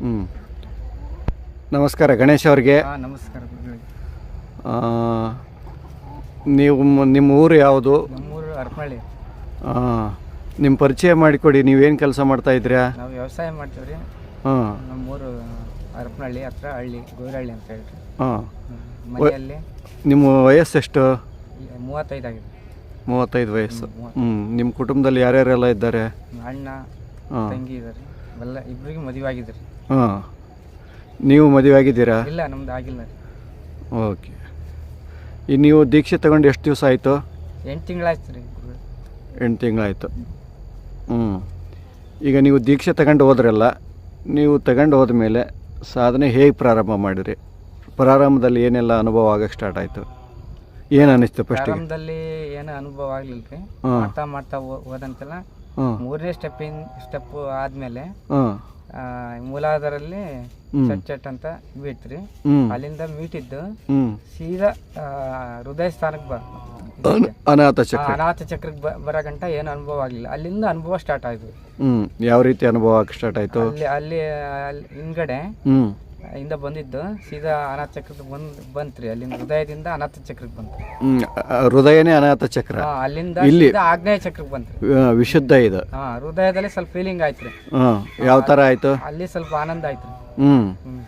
ಹ್ಞೂ ನಮಸ್ಕಾರ ಗಣೇಶ್ ಅವ್ರಿಗೆ. ನಮಸ್ಕಾರ ನೀವು ನಿಮ್ಮ ಊರು ಯಾವುದು? ನಮ್ಮೂರು ಅರ್ಪಳ್ಳಿ. ಆ, ನಿಮ್ಮ ಪರಿಚಯ ಮಾಡಿಕೊಡಿ ನೀವೇನು ಕೆಲಸ ಮಾಡ್ತಾ ಇದ್ದೀರಾ ವ್ಯವಸಾಯ ಮಾಡ್ತೀವಿ ರೀ ಹಾಂ. ನಮ್ಮೂರು ಹರಪನಹಳ್ಳಿ ಹತ್ರ ಹಳ್ಳಿ ಗೋರಹಳ್ಳಿ ಅಂತ ಹೇಳಿ ಹಾಂ. ಮನೆಯಲ್ಲಿ ನಿಮ್ಮ ವಯಸ್ಸು ಎಷ್ಟು? ಮೂವತ್ತೈದು ಆಗಿದೆ. ಮೂವತ್ತೈದು ವಯಸ್ಸು. ಹ್ಞೂ ನಿಮ್ಮ ಕುಟುಂಬದಲ್ಲಿ ಯಾರ್ಯಾರೆಲ್ಲ ಇದ್ದಾರೆ? ಅಣ್ಣ ಹಾಂ. ತಂಗಿ ಇದ್ದಾರೆ. ಎಲ್ಲ ಇಬ್ಬರಿಗೆ ಮದುವೆ ಆಗಿದ್ರಿ ಹಾಂ. ನೀವು ಮದುವೆ ಆಗಿದ್ದೀರಾ? ಇಲ್ಲ ನಮ್ದು ಆಗಿಲ್ಲ ರೀ. ಓಕೆ. ಈ ನೀವು ದೀಕ್ಷೆ ತಗೊಂಡು ಎಷ್ಟು ದಿವಸ ಆಯಿತು? ಎಂಟು ತಿಂಗಳಾಯ್ತು ರೀ ಎಂಟು ತಿಂಗಳಾಯಿತು. ಹ್ಞೂ ಈಗ ನೀವು ದೀಕ್ಷೆ ತಗೊಂಡು ಹೋದ್ರಲ್ಲ ನೀವು ತಗೊಂಡು ಹೋದ್ಮೇಲೆ ಸಾಧನೆ ಹೇಗೆ ಪ್ರಾರಂಭ ಮಾಡಿರಿ ಪ್ರಾರಂಭದಲ್ಲಿ ಏನೆಲ್ಲ ಅನುಭವ ಆಗಕ್ಕೆ ಸ್ಟಾರ್ಟ್ ಆಯಿತು? ಏನು ಅನಿಸ್ತು ಫಸ್ಟ್ ಪ್ರಾರಂಭದಲ್ಲಿ ಏನು ಅನುಭವ ಆಗ್ಲಿಲ್ಲ ರೀ. ಮಾಡ್ತಾ ಮಾಡ್ತಾ ಹೋದಂತೆಲ್ಲ ಮೂರನೇ ಸ್ಟೆಪ್ಪಿನ್ ಸ್ಟೆಪ್ ಆದ್ಮೇಲೆ ಹಾಂ. ಮೂಲಾಧಾರಲ್ಲಿ. ಚಟ್ ಚಟ್ ಅಂತ ಬೀಳ್ತ್ರಿ. ಹ್ಞೂ ಅಲ್ಲಿಂದ ಮೀಟಿದ್ದು ಸೀದಾ ಹೃದಯ ಸ್ಥಾನಕ್ಕೆ ಬ ಅನ- ಅನಾಥ ಚಕ್ರ. ಅನಾಥ ಚಕ್ರಕ್ಕೆ ಬರೋ ಗಂಟ ಏನು ಅನುಭವ ಆಗಲಿಲ್ಲ ಅಲ್ಲಿಂದ ಅನುಭವ ಸ್ಟಾರ್ಟ್ ಆಯ್ತು. ಯಾವ ರೀತಿ ಅನುಭವಕ್ಕೆ ಸ್ಟಾರ್ಟ್ ಆಯ್ತು? ಅಲ್ಲಿ ಅಲ್ಲಿ ಹಿಂದ್ಗಡೆ ಇಂದ ಬಂದಿದ್ದು ಸೀದಾ ಅನಾಥ ಚಕ್ರಕ್ಕೆ ಬಂದ್ ಬಂತ್ರಿ. ಅಲ್ಲಿಂದ ಹೃದಯದಿಂದ ಅನಾಥ ಚಕ್ರಕ್ಕೆ ಬಂತು ಹೃದಯನೇ ಅನಾಥ ಚಕ್ರ. ಹಾ, ಅಲ್ಲಿಂದ ಇಲ್ಲಿ? ಸೀದಾ ಆಗ್ನೇಯ ಚಕ್ರಕ್ಕೆ ಬಂತು ವಿಶುದ್ಧ ಇದು. ಹಾ ಹೃದಯದಲ್ಲಿ ಸ್ವಲ್ಪ ಫೀಲಿಂಗ್ ಆಯ್ತ್ರಿ. ಹಾಂ ಯಾವ ಥರ ಆಯಿತು? ಅಲ್ಲಿ ಸ್ವಲ್ಪ ಆನಂದ ಆಯ್ತು ಹ್ಞೂ ಹ್ಮ್.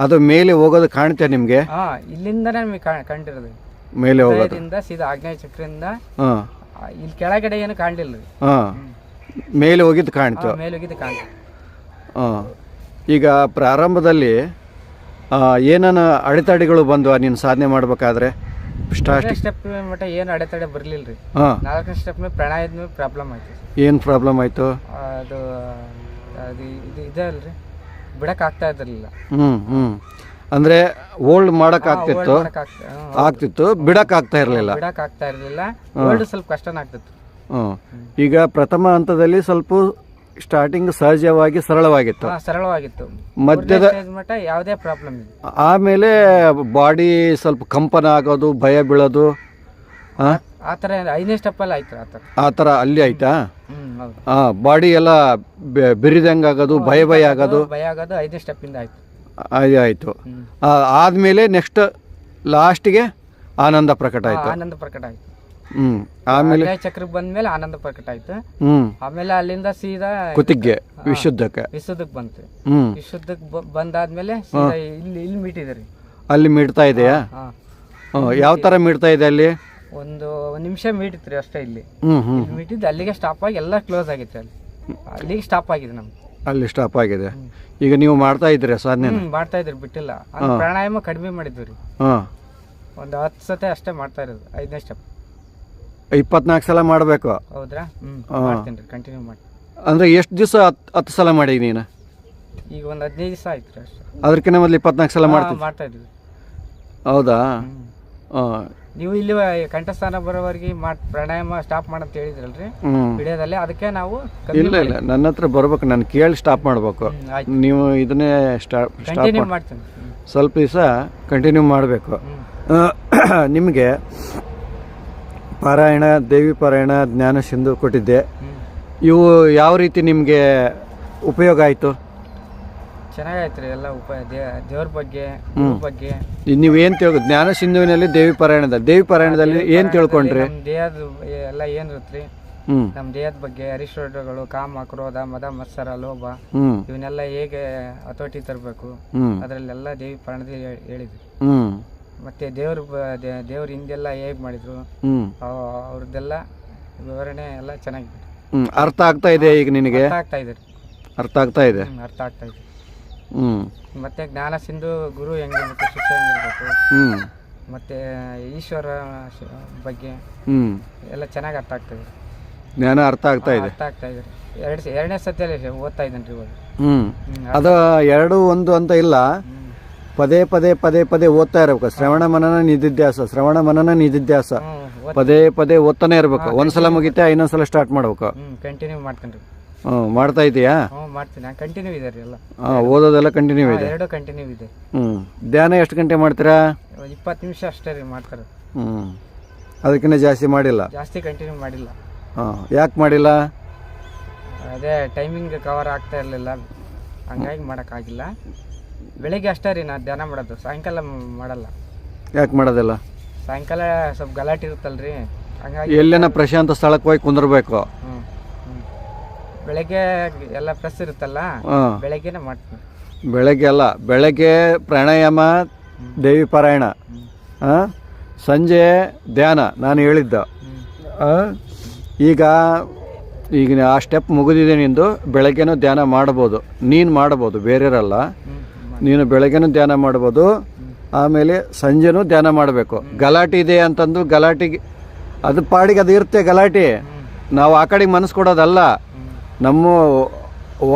ಅದು ಮೇಲೆ ಹೋಗೋದು ಕಾಣುತ್ತೆ ನಿಮಗೆ? ಇಲ್ಲಿಂದ ಇಲ್ಲಿಂದನೇ ನಮಗೆ ಕಂಡಿರೋದು. ಮೇಲೆ ಹೋಗೋದು. ಹೃದಯದಿಂದ ಸೀದಾ ಆಗ್ನೇಯ ಚಕ್ರದಿಂದ ಹಾಂ. ಆ, ಇಲ್ಲಿ ಕೆಳಗಡೆ ಏನು ಕಾಣಲಿಲ್ಲ. ರೀ ಹಾಂ ಮೇಲೆ ಹೋಗಿದ್ದು ಕಾಣ್ತು. ಆ, ಮೇಲೆ ಹೋಗಿದ್ದು ಕಾಣ್ತು. ಹಾಂ. ಈಗ ಪ್ರಾರಂಭದಲ್ಲಿ ಏನೇನು ಅಡೆತಡೆಗಳು ಬಂದು ನೀನು ಸಾಧನೆ ಮಾಡಬೇಕಾದ್ರೆ? ಸ್ಟಾರ್ಟ್ ಸ್ಟೆಪ್ ಮಟ್ಟ ಏನು ಅಡೆತಡೆ ಬರಲಿಲ್ಲ ರೀ ಹಾಂ. ನಾಲ್ಕನೇ ಸ್ಟೆಪ್ ಮೇಲೆ ಪ್ರಾಣಾಯಾಮ ಪ್ರಾಬ್ಲಮ್ ಆಯ್ತು. ಏನು ಪ್ರಾಬ್ಲಮ್ ಆಯಿತು? ಅದು ಅದು ಇದು ಇದೆ ಅಲ್ರಿ. ಬಿಡಕ್ಕೆ ಆಗ್ತಾ ಇದ್ರಲಿಲ್ಲ ಹ್ಞೂ ಹ್ಞೂ ಅಂದರೆ ಓಲ್ಡ್ ಮಾಡೋಕ್ಕಾಗ್ತಿತ್ತು? ಆಗ್ತಿತ್ತು ಬಿಡೋಕ್ಕಾಗ್ತಾ ಇರಲಿಲ್ಲ. ಬಿಡಕ್ ಆಗ್ತಾ ಇರಲಿಲ್ಲ. ಓಲ್ಡ್ ಸ್ವಲ್ಪ ಕಷ್ಟನ ಆಗ್ತಿತ್ತು ಹ್ಞೂ ಈಗ ಪ್ರಥಮ ಹಂತದಲ್ಲಿ ಸ್ವಲ್ಪ ಸ್ಟಾರ್ಟಿಂಗ್ ಸಹಜವಾಗಿ ಸರಳವಾಗಿತ್ತು. ಹಾ ಸರಳವಾಗಿತ್ತು. ಮಧ್ಯದ ಸ್ಟೇಜ್ ಮಟ್ಟ ಯಾವುದೇ ಪ್ರಾಬ್ಲಮ್ ಇಲ್ಲ. ಆಮೇಲೆ ಬಾಡಿ ಸ್ವಲ್ಪ ಕಂಪನ ಆಗೋದು ಭಯ ಬೀಳೋದು ಹಾಂ ಆ ಥರ ಐದನೇ ಸ್ಟೆಪ್ ಅಲ್ಲಿ ಆಯ್ತು ಆ ಥರ. ಆ ಥರ ಅಲ್ಲಿ ಆಯ್ತಾ? ಹ್ಮ್ ಹೌದು. ಹಾಂ ಬಾಡಿ ಎಲ್ಲ ಬೆ- ಬಿರಿದಂಗೆ ಆಗೋದು ಭಯ ಭಯ ಆಗೋದು? ಭಯ ಆಗೋದು ಐದನೇ ಸ್ಟೆಪ್ ಇಂದ ಆಯ್ತು. ಅದೇ ಆಯಿತು ಹ್ಮ್. ಆದಮೇಲೆ ನೆಕ್ಸ್ಟ್ ಲಾಸ್ಟಿಗೆ ಆನಂದ ಪ್ರಕಟ ಆಯಿತು. ಆನಂದ ಪ್ರಕಟ ಆಯ್ತು. ಹ್ಞೂ ಆಮೇಲೆ ಚಕ್ರಕ್ಕೆ ಬಂದ್ಮೇಲೆ ಆನಂದ ಪ್ರಕಟ ಆಯ್ತು. ಹ್ಮ್. ಆಮೇಲೆ ಅಲ್ಲಿಂದ ಸೀದಾ ಕುತ್ತಿಗೆ ವಿಶುದ್ಧಕ್ಕೆ ವಿಶುದ್ಧಕ್ಕೆ ಬಂತು. ಹ್ಮ್. ವಿಶುದ್ಧಕ್ಕೆ ಬ- ಬಂದಾದ್ಮೇಲೆ ಸೀದಾ ಇಲ್ಲಿ ಇಲ್ಲಿ ಮೀಟಿದ್ರಿ ಅಲ್ಲಿ ಮಿಡ್ತಾ ಇದೆಯಾ? ಹಾ ಯಾವ ತರ ಮಿಡ್ತಾ ಇದೆ ಅಲ್ಲಿ? ಒಂದು ಒಂದು ನಿಮಿಷ ಮೀಟಿತ್ರಿ ಅಷ್ಟೇ ಇಲ್ಲಿ. ಹ್ಞೂ ಹ್ಞೂ ಇಲ್ಲಿ ಮೀಟಿದ್ದು ಅಲ್ಲಿಗೆ ಸ್ಟಾಪ್ ಆಗಿ ಎಲ್ಲ ಕ್ಲೋಸ್ ಆಗಿತ್ತು ಅಲ್ಲಿ. ಅಲ್ಲಿಗೆ ಸ್ಟಾಪ್ ಆಗಿದೆ ನಮ್ಗೆ ಅಲ್ಲಿ ಸ್ಟಾಪ್ ಆಗಿದೆ. ಈಗ ನೀವು ಮಾಡ್ತಾ ಇದ್ರಿ ಸಾಧನೆ? ಹ್ಮ್ ಮಾಡ್ತಾ ಇದ್ರಿ ಬಿಟ್ಟಿಲ್ಲ. ಅಂದ್ರೆ ಪ್ರಾಣಾಯಾಮ ಕಡಿಮೆ ಮಾಡಿದ್ವಿ ರೀ. ಹಾಂ. ಒಂದು ಹತ್ತು ಸತೆ ಅಷ್ಟೇ ಮಾಡ್ತಾ ಇರೋದು ಐದನೇ ಸ್ಟೆಪ್ ಇಪ್ಪತ್ನಾಲ್ಕು ಸಲ ಮಾಡಬೇಕು. ಹೌದ್ರಾ? ಹ್ಮ್ ಹಾ. ಮಾಡ್ತೀನಿ ರೀ ಕಂಟಿನ್ಯೂ ಮಾಡಿ. ಅಂದರೆ ಎಷ್ಟು ದಿವಸ ಹತ್ತು ಸಲ ಮಾಡಿ ನೀನು? ಈಗ ಒಂದು ಹದಿನೈದು ದಿವಸ ಆಯ್ತು ರೀ ಅಷ್ಟೇ. ಅದಕ್ಕಿಂತ ಮೊದಲು ಇಪ್ಪತ್ನಾಲ್ಕು ಸಲ ಹಾ, ಮಾಡ್ತಾ ಇದ್ವಿ. ಹೌದಾ? ಹ್ಮ್. ಹಾಂ ನೀವು ಇಲ್ಲಿ ಕಂಠಸ್ಥಾನ ಬರೋವರೆಗೆ ಮಾಡ್ ಪ್ರಾಣಾಯಾಮ ಸ್ಟಾಪ್ ಮಾಡಂತ ಹೇಳಿದ್ರಲ್ರಿ? ಹ್ಞೂ ವಿಡಿಯೋದಲ್ಲಿ ಅದಕ್ಕೆ ನಾವು ಕಮ್ಮಿ ಇಲ್ಲ ಇಲ್ಲ. ನನ್ನ ಹತ್ರ ಬರ್ಬೇಕು. ನಾನು ಕೇಳಿ ಸ್ಟಾಪ್ ಮಾಡಬೇಕು. ಹ್ಮ್, ಆಯ್ತು. ನೀವು ಇದನ್ನೇ ಸ್ಟಾಪ್ ಸ್ಟಾಪ್ ಕಂಟಿನ್ಯೂ ಮಾಡ್ತೀನಿ. ಹ್ಮ್. ಸ್ವಲ್ಪ ದಿವಸ ಕಂಟಿನ್ಯೂ ಮಾಡಬೇಕು. ಹ್ಮ್. ನಿಮಗೆ ಪಾರಾಯಣ ದೇವಿ ಪಾರಾಯಣ ಜ್ಞಾನ ಸಿಂಧು ಕೊಟ್ಟಿದ್ದೆ. ಹ್ಮ್. ಇವು ಯಾವ ರೀತಿ ನಿಮಗೆ ಉಪಯೋಗ ಆಯಿತು? ಚೆನ್ನಾಗಾಯ್ತು ರೀ ಎಲ್ಲ ಉಪಾಯ ದೇವ್ರ ಬಗ್ಗೆ ಗುರು ಬಗ್ಗೆ. ಏನು ತಿಳ್ಕೊ ಜ್ಞಾನ ಸಿಂಧುವಿನಲ್ಲಿ ದೇವಿ ಪಾರಾಯಣದ ದೇವಿ ಪಾರಾಯಣದಲ್ಲಿ ಏನು ತಿಳ್ಕೊಂಡ್ರಿ? ನಮ್ಮ ದೇಹದ ಎಲ್ಲ ಏನ್ ರೀ ಹ್ಞೂ ನಮ್ಮ ದೇಹದ ಬಗ್ಗೆ ಅರಿಷ್ಟಗಳು ಕಾಮ ಕ್ರೋಧ ಮದ ಮತ್ಸರ ಲೋಭ ಹ್ಞೂ ಇವನ್ನೆಲ್ಲ ಹೇಗೆ ಹತೋಟಿ ತರಬೇಕು? ಹ್ಞೂ ಅದರಲ್ಲೆಲ್ಲ ದೇವಿ ಪ್ರಾಣದಲ್ಲಿ ಹೇಳಿದ್ರಿ ಹೇಳಿದ್ರು. ಹ್ಞೂ ಮತ್ತೆ ದೇವ್ರ ದೇವ್ರ ಹಿಂದೆಲ್ಲ ಹೇಗ್ ಮಾಡಿದ್ರು ಅವ- ಅವ್ರದ್ದೆಲ್ಲ ವಿವರಣೆ ಎಲ್ಲ ಚೆನ್ನಾಗಿದೆ ಅರ್ಥ ಆಗ್ತಾ ಇದೆ ಈಗ ನಿನಗೆ? ಅರ್ಥ ಆಗ್ತಾ ಇದೆ. ರೀ. ಅರ್ಥ ಆಗ್ತಾ ಇದೆ? ಹ್ಮ್, ಅರ್ಥ ಆಗ್ತಾ ಇದೆ. ಮತ್ತೆ ಜ್ಞಾನ ಸಿಂಧು ಗುರು ಹೆಂಗಿರ್ಬೇಕು ಶಿಷ್ಯ ಹೆಂಗಿರ್ಬೇಕು ಹ್ಞೂ ಮತ್ತೆ ಈಶ್ವರ ಶ- ಬಗ್ಗೆ ಎಲ್ಲ ಚೆನ್ನಾಗಿ ಅರ್ಥ ಆಗ್ತದೆ ಜ್ಞಾನ ಅರ್ಥ ಆಗ್ತಾ ಇದೆ? ಅರ್ಥ ಆಗ್ತಾ ಇದೆ. ಎರಡು ಎರಡನೇ ಸತಿಯಲ್ಲಿ ಓದ್ತಾ ಇದ್ದೀನಿ ರೀ ಇವಾಗ. ಹ್ಞೂ ಹ್ಮ್, ಅದು ಎರಡು ಒಂದು ಅಂತ ಇಲ್ಲ. ಪದೇ ಪದೇ ಪದೇ ಪದೇ ಓದ್ತಾ ಇರ್ಬೇಕು. ಶ್ರವಣ ಮನನ ನಿಧಿಧ್ಯಾಸ ಶ್ರವಣ ಮನನ ನಿಧಿಧ್ಯಾಸ. ಪದೇ ಪದೇ ಓದ್ತಾನೆ ಇರ್ಬೇಕು. ಒಂದ್ಸಲ ಮುಗಿತೆ ಇನ್ನೊಂದ್ಸಲ ಸ್ಟಾರ್ಟ್ ಮಾಡ್ಬೇಕು. ಕಂಟಿನ್ಯೂ ಹ್ಞೂ ಮಾಡ್ತಾ ಇದೀಯಾ? ಮಾಡ್ತೀನಿ. ಕಂಟಿನ್ಯೂ ಇದೆ ರೀ ಎಲ್ಲ. ಹಾಂ ಓದೋದೆಲ್ಲ ಕಂಟಿನ್ಯೂ ಇದೆ. ಎರಡು ಕಂಟಿನ್ಯೂ ಇದೆ. ಹ್ಞೂ ಧ್ಯಾನ ಎಷ್ಟು ಗಂಟೆ ಮಾಡ್ತೀರಾ? ಇಪ್ಪತ್ತು ನಿಮಿಷ ಅಷ್ಟೇ ರೀ ಮಾಡ್ತಾರೆ. ಹ್ಞೂ ಅದಕ್ಕಿಂತ ಜಾಸ್ತಿ ಮಾಡಿಲ್ಲ? ಜಾಸ್ತಿ ಕಂಟಿನ್ಯೂ ಮಾಡಿಲ್ಲ. ಹಾಂ ಯಾಕೆ ಮಾಡಿಲ್ಲ? ಅದೇ ಟೈಮಿಂಗ್ ಕವರ್ ಆಗ್ತಾ ಇರಲಿಲ್ಲ. ಹಂಗಾಗಿ ಮಾಡೋಕ್ಕಾಗಿಲ್ಲ. ಬೆಳಿಗ್ಗೆ ಅಷ್ಟೇ ರೀ ನಾನು ಧ್ಯಾನ ಮಾಡೋದು. ಸಾಯಂಕಾಲ ಮಾಡಲ್ಲ. ಯಾಕೆ ಮಾಡೋದಿಲ್ಲ? ಸಾಯಂಕಾಲ ಸ್ವಲ್ಪ ಗಲಾಟೆ ಇರುತ್ತಲ್ರಿ. ಹಂಗಾಗಿ ಎಲ್ಲೇನ ಪ್ರಶಾಂತ ಸ್ಥಳಕ್ಕೆ ಹೋಗಿ ಕುಂದಿರ್ಬೇಕು? ಹ್ಮ್ ಹ್ಮ್. ಬೆಳಗ್ಗೆ ಎಲ್ಲ ಪ್ರೆಸ್ ಇರುತ್ತಲ್ಲ ಹಾಂ. ಬೆಳಗ್ಗೆನೆ ಮಾಡ್ತೀನಿ. ಬೆಳಗ್ಗೆ ಅಲ್ಲ ಬೆಳಗ್ಗೆ ಪ್ರಾಣಾಯಾಮ ದೇವಿ ಪಾರಾಯಣ ಸಂಜೆ ಧ್ಯಾನ ನಾನು ಹೇಳಿದ್ದ. ಆ? ಈಗ ಈಗ ಆ ಸ್ಟೆಪ್ ಮುಗಿದಿದೆ ನಿಂದು ಬೆಳಗ್ಗೆನೂ ಧ್ಯಾನ ಮಾಡ್ಬೋದು. ನೀನು ಮಾಡ್ಬೋದು ಬೇರೆಯವರಲ್ಲ. ನೀನು ಬೆಳಗ್ಗೆನೂ ಧ್ಯಾನ ಮಾಡ್ಬೋದು ಆಮೇಲೆ ಸಂಜೆನೂ ಧ್ಯಾನ ಮಾಡಬೇಕು. ಗಲಾಟೆ ಇದೆ ಅಂತಂದು ಗಲಾಟೆಗೆ ಅದು ಪಾಡಿಗೆ ಅದು ಇರುತ್ತೆ ಗಲಾಟೆ. ನಾವು ಆ ಕಡೆಗೆ ಮನಸ್ಸು ಕೊಡೋದಲ್ಲ. ನಮ್ಮ